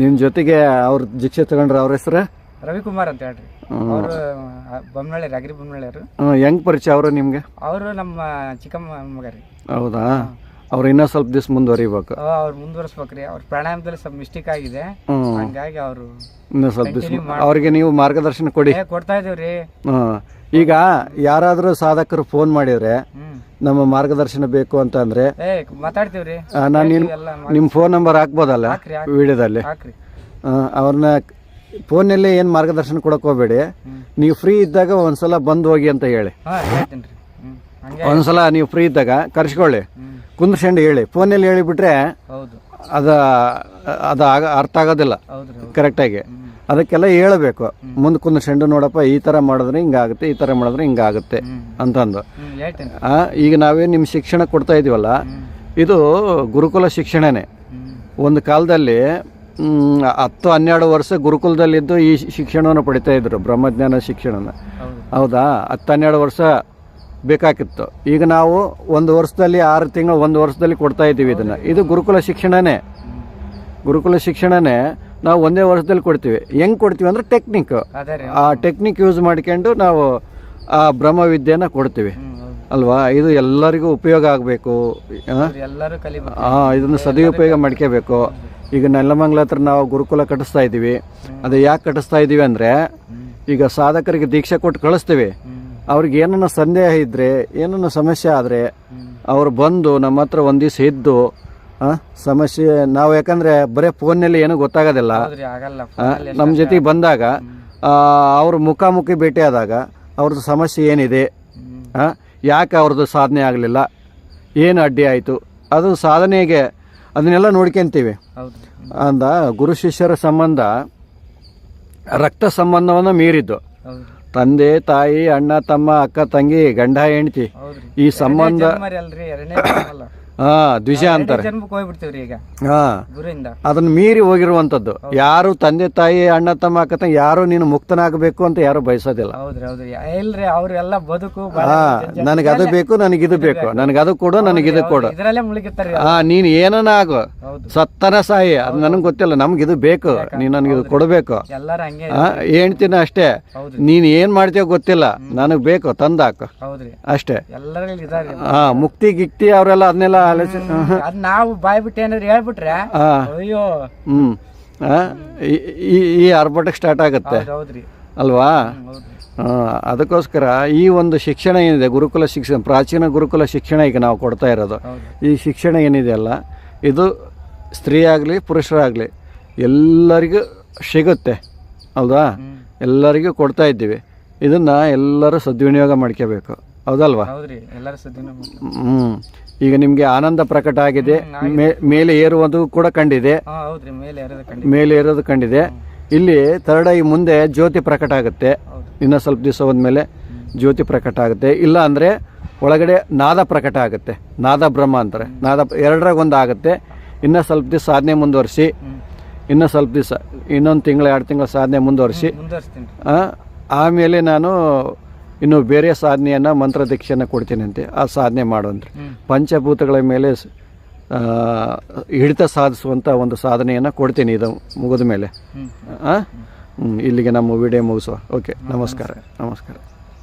ನಿಮ್ಮ ಜೊತೆಗೆ ಅವ್ರ ದೀಕ್ಷೆ ತಗೊಂಡ್ರೆ ಅವ್ರ ಹೆಸ್ರು? ರವಿಕುಮಾರ್ ಅಂತ ಹೇಳ್ರಿ. ಅವರು ಬೊಮ್ಮನಳ್ಳಿ ಅಗ್ರಿ ಬೊಮ್ಮನಳ್ಳಿಯವರು ಹೆಂಗ್ ಪರಿಚಯ ಅವರು ನಿಮ್ಗೆ? ಅವರು ನಮ್ಮ ಚಿಕ್ಕಮ್ಮ ಮಗ ರೀ. ಹೌದಾ? ಅವ್ರು ಇನ್ನೂ ಸ್ವಲ್ಪ ದಿವಸ ಮುಂದುವರಿಬೇಕು. ಅವ್ರು ಮುಂದುವರಿಸ್ಬೇಕ್ರಿ. ಅವ್ರ ಪ್ರಾಣಾಯಾಮದಲ್ಲಿ ಸ್ವಲ್ಪ ಮಿಸ್ಟೇಕ್ ಆಗಿದೆ. ಹಂಗಾಗಿ ಅವರು ಇನ್ನೂ ಸ್ವಲ್ಪ ದಿವಸ ಅವ್ರಿಗೆ ನೀವು ಮಾರ್ಗದರ್ಶನ ಕೊಡಿ. ಕೊಡ್ತಾ ಇದೀವ್ರಿ ಈಗ ಯಾರಾದರೂ ಸಾಧಕರು ಫೋನ್ ಮಾಡಿದ್ರೆ ನಮ್ಮ ಮಾರ್ಗದರ್ಶನ ಬೇಕು ಅಂತ ಅಂದ್ರೆ ಮಾತಾಡ್ತೀವ್ರಿ ನಾನು ನಿಮ್ಮ ಫೋನ್ ನಂಬರ್ ಹಾಕ್ಬೋದಲ್ಲ ವಿಡಿಯೋದಲ್ಲಿ? ಅವ್ರನ್ನ ಫೋನಲ್ಲಿ ಏನು ಮಾರ್ಗದರ್ಶನ ಕೊಡಕ್ಕೆ ಹೋಗಬೇಡಿ. ನೀವು ಫ್ರೀ ಇದ್ದಾಗ ಒಂದ್ಸಲ ಬಂದು ಹೋಗಿ ಅಂತ ಹೇಳಿ. ಒಂದ್ಸಲ ನೀವು ಫ್ರೀ ಇದ್ದಾಗ ಕರ್ಸ್ಕೊಳ್ಳಿ. ಹ್ಮ್. ಕುಂದ್ರಸ್ಕೊಂಡು ಹೇಳಿ. ಫೋನಲ್ಲಿ ಹೇಳಿಬಿಟ್ರೆ ಅದ ಅದ ಅರ್ಥ ಆಗೋದಿಲ್ಲ. ಕರೆಕ್ಟಾಗಿ ಅದಕ್ಕೆಲ್ಲ ಹೇಳಬೇಕು. ಮುಂದೆ ಕುಂದ್ರಸ್ಕೊಂಡು ನೋಡಪ್ಪ ಈ ಥರ ಮಾಡಿದ್ರೆ ಹಿಂಗಾಗುತ್ತೆ ಈ ಥರ ಮಾಡಿದ್ರೆ ಹಿಂಗಾಗುತ್ತೆ ಅಂತಂದು. ಈಗ ನಾವೇ ನಿಮ್ಮ ಶಿಕ್ಷಣ ಕೊಡ್ತಾ ಇದೀವಲ್ಲ ಇದು ಗುರುಕುಲ ಶಿಕ್ಷಣನೇ. ಒಂದು ಕಾಲದಲ್ಲಿ ಹತ್ತು ಹನ್ನೆರಡು ವರ್ಷ ಗುರುಕುಲದಲ್ಲಿದ್ದು ಈ ಶಿಕ್ಷಣವನ್ನು ಪಡಿತಾ ಇದ್ರು ಬ್ರಹ್ಮಜ್ಞಾನ ಶಿಕ್ಷಣನ. ಹೌದು? ಹತ್ತು ಹನ್ನೆರಡು ವರ್ಷ ಬೇಕಾಗಿತ್ತು. ಈಗ ನಾವು ಒಂದು ವರ್ಷದಲ್ಲಿ ಆರು ತಿಂಗಳು ಒಂದು ವರ್ಷದಲ್ಲಿ ಕೊಡ್ತಾ ಇದ್ದೀವಿ ಇದನ್ನು. ಇದು ಗುರುಕುಲ ಶಿಕ್ಷಣನೇ. ಗುರುಕುಲ ಶಿಕ್ಷಣನೇ ನಾವು ಒಂದೇ ವರ್ಷದಲ್ಲಿ ಕೊಡ್ತೀವಿ. ಹೆಂಗೆ ಕೊಡ್ತೀವಿ ಅಂದರೆ ಟೆಕ್ನಿಕ್. ಆ ಟೆಕ್ನಿಕ್ ಯೂಸ್ ಮಾಡ್ಕೊಂಡು ನಾವು ಆ ಬ್ರಹ್ಮ ವಿದ್ಯೆನ ಕೊಡ್ತೀವಿ ಅಲ್ವಾ? ಇದು ಎಲ್ಲರಿಗೂ ಉಪಯೋಗ ಆಗಬೇಕು. ಹಾಂ ಎಲ್ಲರೂ ಕಲಿಬೇಕು. ಇದನ್ನು ಸದುಪಯೋಗ ಮಾಡ್ಕೋಬೇಕು. ಈಗ ನೆಲಮಂಗ್ಲ ಹತ್ರ ನಾವು ಗುರುಕುಲ ಕಟ್ಟಿಸ್ತಾ ಇದ್ದೀವಿ. ಅದು ಯಾಕೆ ಕಟ್ಟಿಸ್ತಾ ಇದ್ದೀವಿ ಅಂದರೆ ಈಗ ಸಾಧಕರಿಗೆ ದೀಕ್ಷೆ ಕೊಟ್ಟು ಕಳಿಸ್ತೀವಿ. ಅವ್ರಿಗೆ ಏನನ್ನ ಸಂದೇಹ ಇದ್ದರೆ ಏನನ್ನ ಸಮಸ್ಯೆ ಆದರೆ ಅವ್ರು ಬಂದು ನಮ್ಮ ಹತ್ರ ಒಂದು ದಿವಸ ಇದ್ದು ಸಮಸ್ಯೆ ನಾವು ಯಾಕಂದರೆ ಬರೀ ಫೋನ್ನಲ್ಲಿ ಏನೂ ಗೊತ್ತಾಗೋದಿಲ್ಲ. ನಮ್ಮ ಜೊತೆಗೆ ಬಂದಾಗ ಅವರು ಮುಖಾಮುಖಿ ಭೇಟಿ ಆದಾಗ ಅವ್ರದ್ದು ಸಮಸ್ಯೆ ಏನಿದೆ ಯಾಕೆ ಅವ್ರದ್ದು ಸಾಧನೆ ಆಗಲಿಲ್ಲ ಏನು ಅಡ್ಡಿ ಆಯಿತು ಅದು ಸಾಧನೆಗೆ ಅದನ್ನೆಲ್ಲ ನೋಡ್ಕೊಂತೀವಿ. ಅಂದ ಗುರು ಶಿಷ್ಯರ ಸಂಬಂಧ ರಕ್ತ ಸಂಬಂಧವನ್ನು ಮೀರಿದ್ದು. ತಂದೆ ತಾಯಿ ಅಣ್ಣ ತಮ್ಮ ಅಕ್ಕ ತಂಗಿ ಗಂಡ ಹೆಂಡತಿ ಈ ಸಂಬಂಧ ಹಾ ದ್ವಿಜ ಅಂತಾರೆ. ಜನ್ಮಕ್ಕೆ ಹೋಗ್ಬಿಡ್ತೀವ್ರಿ ಈಗ. ಹಾ. ಗುರುವಿಂದ. ಅದನ್ನ ಮೀರಿ ಹೋಗಿರುವಂತದ್ದು ಯಾರು ತಂದೆ ತಾಯಿ ಅಣ್ಣ ತಮ್ಮ ಅಕ್ಕ ತಂಗಿ ಯಾರು ನೀನು ಮುಕ್ತನಾಗಬೇಕು ಅಂತ ಯಾರು ಬಯಸೋದಿಲ್ಲ. ಹೌದ್ರಿ ಹೌದ್ರಿ. ಇಲ್ರಿ ಅವ್ರೆಲ್ಲ ಬದುಕು ಹಾ ನನಗೆ ಅದು ಬೇಕು ನನಗಿದು ಬೇಕು. ನನಗೆ ಅದು ಕೊಡು ನನಗಿದು ಕೊಡು. ಇದ್ರಲ್ಲೇ ಮುಳುಗಿರ್ತಾರ್ರಿ ಹಾ ನೀನು ಏನನ ಆಗು. ಸತ್ತನ ಸಾಯಿ ಅದು ನನಗೆ ಗೊತ್ತಿಲ್ಲ ನಮ್ಗೆ ಇದು ಬೇಕು ನೀನು ನನಗಿದು ಕೊಡಬೇಕು. ಎಲ್ಲಾರು ಹಂಗೆ ಆ, ಹೇಳ್ತೀನಿ ಅಷ್ಟೇ. ನೀನ್ ಏನು ಮಾಡ್ತೀಯೋ ಗೊತ್ತಿಲ್ಲ. ನನಗೆ ಬೇಕು ತಂದಾಕು. ಹೌದ್ರಿ. ಅಷ್ಟೇ. ಹಾ ಮುಕ್ತಿ ಗಿಕ್ತಿ ಅವರೆಲ್ಲ ಅದನ್ನೆಲ್ಲ ಆಲೋಚನೆ ಅದ್ ನಾವು ಬಾಯ್ ಬಿಟ್ಟು ಏನಾದ್ರು ಹೇಳ್ಬಿಟ್ರೆ ಅಯ್ಯೋ. ಹ್ಮ್. ಆ, ಈ- ಈ- ಈ ಆರ್ಭಟಕ್ಕೆ ಸ್ಟಾರ್ಟ್ ಆಗುತ್ತೆ. ಹೌದ್ ಹೌದ್ರಿ. ಅಲ್ವಾ? ಆ, ಅದಕ್ಕೋಸ್ಕರ ಈ ಒಂದು ಶಿಕ್ಷಣ ಏನಿದೆ ಗುರುಕುಲ ಶಿಕ್ಷಣ ಪ್ರಾಚೀನ ಗುರುಕುಲ ಶಿಕ್ಷಣ ಈಗ ನಾವು ಕೊಡ್ತಾ ಇರೋದು. ಈ ಶಿಕ್ಷಣ ಏನಿದೆಯಲ್ಲ ಇದು ಸ್ತ್ರೀ ಆಗಲಿ ಪುರುಷರಾಗಲಿ ಎಲ್ಲರಿಗೂ ಸಿಗುತ್ತೆ. ಅಲ್ವಾ? ಎಲ್ಲರಿಗೂ ಕೊಡ್ತಾ ಇದ್ದೀವಿ. ಇದನ್ನು ಎಲ್ಲರೂ ಸದ್ವಿನಿಯೋಗ ಮಾಡ್ಕೋಬೇಕು. ಹೌದಲ್ವಾ? ಹೌದ್ರಿ ಎಲ್ಲಾರು ಸುದ್ದಿನ ಹ್ಞೂ ಈಗ ನಿಮಗೆ ಆನಂದ ಪ್ರಕಟ ಆಗಿದೆ. ಮೇ- ಮೇಲೆ ಏರುವುದು ಕೂಡ ಕಂಡಿದೆ. ಹಾ ಹೌದ್ರಿ ಮೇಲೆ ಯಾರದ ಕಂಡಿ ಮೇಲೆ ಏರೋದು ಕಂಡಿದೆ. ಇಲ್ಲಿ ಥರ್ಡ್ ಐ ಮುಂದೆ ಜ್ಯೋತಿ ಪ್ರಕಟ ಆಗುತ್ತೆ. ಹೌದು. ಇನ್ನೂ ಸ್ವಲ್ಪ ದಿವಸ ಹೋದ್ಮೇಲೆ ಜ್ಯೋತಿ ಪ್ರಕಟ ಆಗುತ್ತೆ. ಇಲ್ಲ ಅಂದ್ರೆ ಒಳಗಡೆ ನಾದ ಪ್ರಕಟ ಆಗುತ್ತೆ. ನಾದ ಬ್ರಹ್ಮ ಅಂತಾರೆ. ನಾದ ಎರಡರಾಗ ಒಂದು ಆಗುತ್ತೆ. ಇನ್ನ ಸ್ವಲ್ಪ ದಿವಸ ಸಾಧನೆ ಮುಂದುವರಿಸಿ. ಇನ್ನ ಇನ್ನೂ ಸ್ವಲ್ಪ ದಿವಸ ಇನ್ನೊಂದು ತಿಂಗಳು ಎರಡು ತಿಂಗಳ ಸಾಧನೆ ಮುಂದುವರಿಸಿ. ಮುಂದುವರಿಸ್ತೀನಿ. ಆ, ಆಮೇಲೆ ನಾನು ಇನ್ನು ಬೇರೆ ಸಾಧನೆಯನ್ನು ಮಂತ್ರ ದೀಕ್ಷೆಯನ್ನು ಕೊಡ್ತೀನಂತೆ. ಆ ಸಾಧನೆ ಮಾಡುವಂತೆ ಪಂಚಭೂತಗಳ ಮೇಲೆ ಹಿಡಿತ ಸಾಧಿಸುವಂಥ ಒಂದು ಸಾಧನೆಯನ್ನು ಕೊಡ್ತೀನಿ ಇದು ಮುಗಿದ ಮೇಲೆ. ಹಾಂ ಇಲ್ಲಿಗೆ ನಮ್ಮ ವಿಡಿಯೋ ಮುಗಿಸುವ. ಓಕೆ. ನಮಸ್ಕಾರ. ನಮಸ್ಕಾರ.